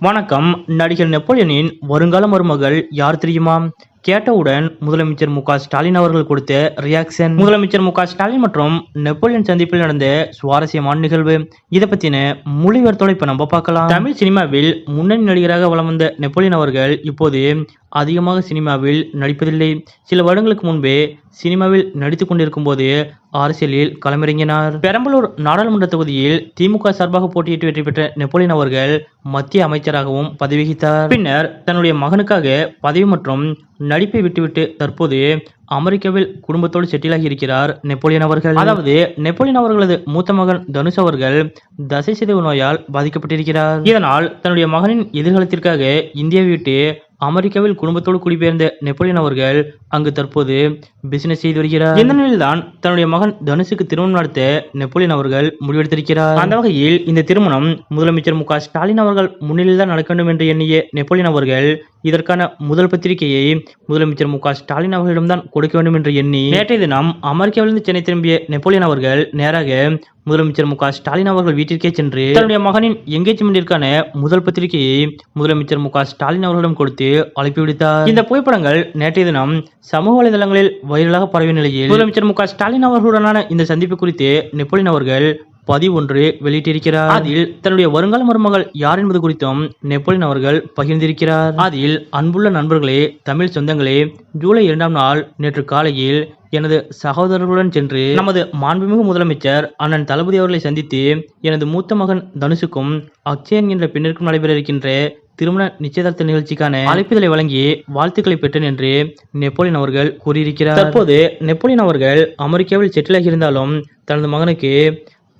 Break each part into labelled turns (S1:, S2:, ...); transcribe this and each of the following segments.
S1: வணக்கம். நடிகர் நெப்போலியனின் வருங்கால மருமகள் யார் தெரியுமா? கேட்டவுடன் முதலமைச்சர் மு ஸ்டாலின் அவர்கள் கொடுத்த ரியாக்ஷன் முதலமைச்சர் மு ஸ்டாலின் மற்றும் நெப்போலியன் சந்திப்பில் நடந்த சுவாரஸ்யமான நிகழ்வு. இதை பத்தின மொழிபெயர்த்தோட இப்ப நம்ம பார்க்கலாம். தமிழ் சினிமாவில் முன்னணி நடிகராக வளம் வந்த நெப்போலியன் அவர்கள் இப்போது அதிகமாக சினிமாவில் நடிப்பதில்லை. சில வருடங்களுக்கு முன்பே சினிமாவில் நடித்துக் கொண்டிருக்கும் போது அரசியலில் களமிறங்கினார். பெரம்பலூர் நாடாளுமன்ற தொகுதியில் திமுக சார்பாக போட்டியிட்டு வெற்றி பெற்ற நெப்போலியன் அவர்கள் மத்திய அமைச்சராகவும் பதவி வகித்தார். பின்னர் தன்னுடைய மகனுக்காக பதவி மற்றும் நடிப்பை விட்டுவிட்டு தற்போது அமெரிக்காவில் குடும்பத்தோடு செட்டிலாகி இருக்கிறார் நெப்போலியன் அவர்கள். அதாவது நெப்போலியன் அவர்களது மூத்த மகன் தனுஷ் அவர்கள் தசை சிதைவு நோயால் பாதிக்கப்பட்டிருக்கிறார். இதனால் தன்னுடைய மகனின் எதிர்காலத்திற்காக இந்தியாவை விட்டு அமெரிக்காவில் குடும்பத்தோடு குடிபெயர்ந்த நெப்போலியன் அவர்கள் அங்கு தற்போது பிசினஸ் செய்து வருகிறார். இந்த நிலையில்தான் தன்னுடைய மகன் தனுஷுக்கு திருமணம் நடத்த நெப்போலியன் அவர்கள் முடிவெடுத்திருக்கிறார். அந்த வகையில் இந்த திருமணம் முதலமைச்சர் மு ஸ்டாலின் அவர்கள் முன்னிலையில் தான் நடக்க வேண்டும் என்று எண்ணிய நெப்போலியன் அவர்கள் இதற்கான முதல் பத்திரிகையை முதலமைச்சர் மு ஸ்டாலின் அவர்களிடம்தான் கொடுக்க வேண்டும் என்று எண்ணி நேற்றைய தினம் அமெரிக்காவிலிருந்து சென்னை திரும்பிய நெப்போலியன் அவர்கள் நேராக முதலமைச்சர் மு ஸ்டாலின் அவர்கள் வீட்டிற்கே சென்று தன்னுடைய மகனின் எங்கேஜ்மெண்டிற்கான முதல் பத்திரிகையை முதலமைச்சர் மு ஸ்டாலின் அவர்களிடம் கொடுத்து அழைப்பு விடுத்தார். இந்த புகைப்படங்கள் நேற்றைய தினம் சமூக வலைதளங்களில் வைரலாக பரவிய நிலையில் முதலமைச்சர் மு க ஸ்டாலின் அவர்களுடனான இந்த சந்திப்பு குறித்து நெப்போலியன் அவர்கள் பதிவு ஒன்று வெளியிட்டிருக்கிறார். அதில் தன்னுடைய வருங்கால மருமகள் யார் என்பது குறித்தும் நெப்போலியன் அவர்கள் பகிர்ந்திருக்கிறார். அதில் அன்புள்ள நண்பர்களே தமிழ் சொந்தங்களே ஜூலை இரண்டாம் நாள் நேற்று காலையில் எனது சகோதரர்களுடன் சென்று நமது மாண்புமிகு முதலமைச்சர் அண்ணன் தளபதி அவர்களை சந்தித்து எனது மூத்த மகன் தனுஷுக்கும் அக்ஷயன் என்ற பெண்ணிற்கும் நடைபெற இருக்கின்ற திருமண நிச்சயதார்த்த நிகழ்ச்சிக்கான அழைப்புதலை வழங்கி வாழ்த்துக்களை பெற்றேன் என்று நெப்போலியன் அவர்கள் கூறியிருக்கிறார். தற்போது நெப்போலியன் அவர்கள் அமெரிக்காவில் செட்டிலாகி இருந்தாலும் தனது மகனுக்கு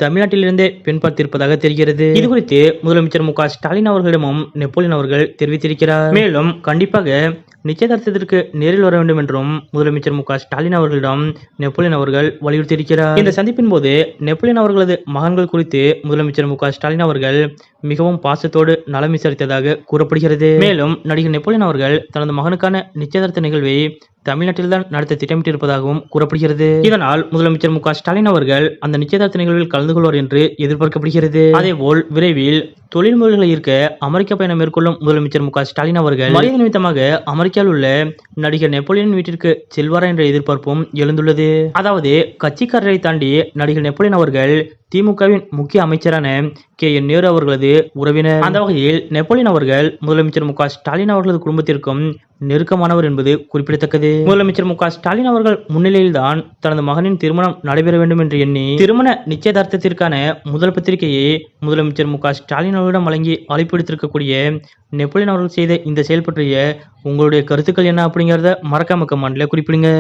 S1: தமிழ்நாட்டிலிருந்தே பெண் பார்த்திருப்பதாக தெரிகிறது. இது குறித்து முதலமைச்சர் மு க ஸ்டாலின் அவர்களிடமும் நெப்போலியன் அவர்கள் தெரிவித்திருக்கிறார். மேலும் கண்டிப்பாக நிச்சயதார்த்தத்திற்கு நேரில் வர வேண்டும் என்றும் முதலமைச்சர் மு ஸ்டாலின் அவர்களிடம் நெப்போலியன் அவர்கள் வலியுறுத்தியிருக்கிறார். இந்த சந்திப்பின் போது நெப்போலியன் அவர்களது மகன்கள் குறித்து முதலமைச்சர் மு ஸ்டாலின் அவர்கள் மிகவும் பாசத்தோடு நலம் விசாரித்ததாக கூறப்படுகிறது. மேலும் நடிகர் நெப்போலியன் அவர்கள் தனது மகனுக்கான நிச்சயதார்த்த நிகழ்வை தமிழ்நாட்டில்தான் நடத்த திட்டமிட்டிருப்பதாகவும் கூறப்படுகிறது. இதனால் முதலமைச்சர் மு ஸ்டாலின் அவர்கள் அந்த நிச்சயதார்த்த நிகழ்வில் கலந்து கொள்வார் என்று எதிர்பார்க்கப்படுகிறது. அதேபோல் விரைவில் தொழில் முதல்களை ஈர்க்க அமெரிக்க பயணம் மேற்கொள்ளும் முதலமைச்சர் மு ஸ்டாலின் அவர்கள் மரியாதை நிமித்தமாக அமெரிக்காவில் உள்ள நடிகர் நெப்போலியன் வீட்டிற்கு செல்வாரா என்ற எதிர்பார்ப்பும் எழுந்துள்ளது. அதாவது கட்சிக்காரரை தாண்டி நடிகர் நெப்போலியன் அவர்கள் திமுகவின் முக்கிய அமைச்சரான கே என் நேரு அவர்களது உறவினர். அந்த வகையில் நெப்போலியன் அவர்கள் முதலமைச்சர் மு ஸ்டாலின் அவர்களது குடும்பத்திற்கும் நெருக்கமானவர் என்பது குறிப்பிடத்தக்கது. முதலமைச்சர் மு ஸ்டாலின் அவர்கள் முன்னிலையில்தான் தனது மகனின் திருமணம் நடைபெற வேண்டும் என்று எண்ணி திருமண நிச்சயதார்த்தத்திற்கான முதல் பத்திரிகையை முதலமைச்சர் மு ஸ்டாலின் அவர்களிடம் வழங்கி அழைப்பிடுத்திருக்கக்கூடிய நெப்போலியன் அவர்கள் செய்த இந்த செயல் பற்றிய உங்களுடைய கருத்துக்கள் என்ன அப்படிங்கிறத மறக்காம கமாண்டில் குறிப்பிடுங்க.